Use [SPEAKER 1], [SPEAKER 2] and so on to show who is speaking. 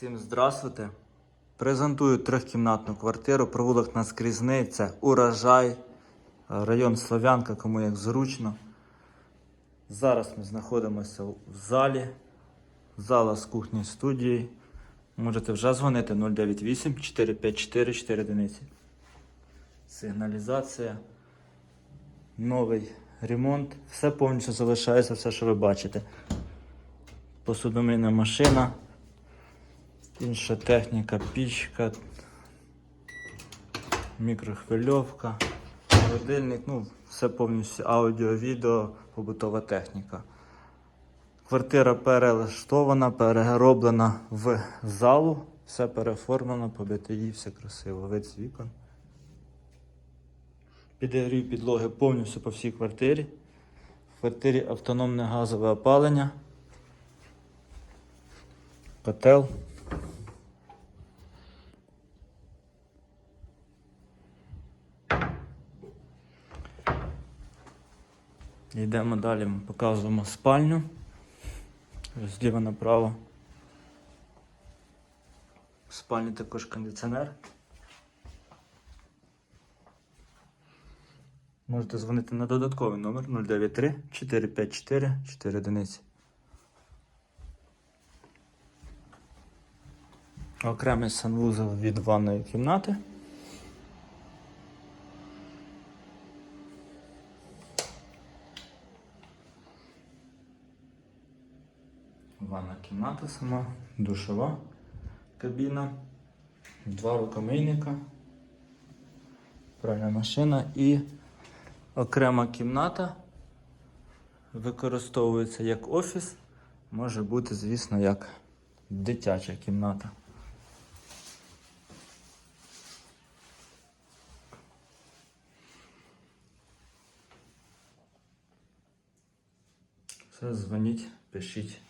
[SPEAKER 1] Всім здравствуйте. Презентую трьохкімнатну квартиру. Провулок наскрізний. Це урожай, район Слов'янка, кому як зручно. Зараз ми знаходимося в залі. Зала з кухні студії. Можете вже дзвонити 098 454 4 одиниці. Сигналізація. Новий ремонт. Все повністю залишається, все, що ви бачите. Посудомийна машина. Інша техніка, пічка, мікрохвильовка, холодильник, ну, все повністю аудіо, відео, побутова техніка. Квартира перелаштована, перероблена в залу, все переформлено, побите її, все красиво, вид з вікон. Підігрів підлоги повністю по всій квартирі. В квартирі автономне газове опалення. Котел. Йдемо далі, ми показуємо спальню. Зліва направо. В спальні також кондиціонер. Можете дзвонити на додатковий номер 093 454 4 одиниці. Окремий санвузол від ванної кімнати. Ванна кімната сама, душова кабіна, два рукомийника, пральна машина і окрема кімната використовується як офіс, може бути, звісно, як дитяча кімната. Все, дзвоніть, пишіть.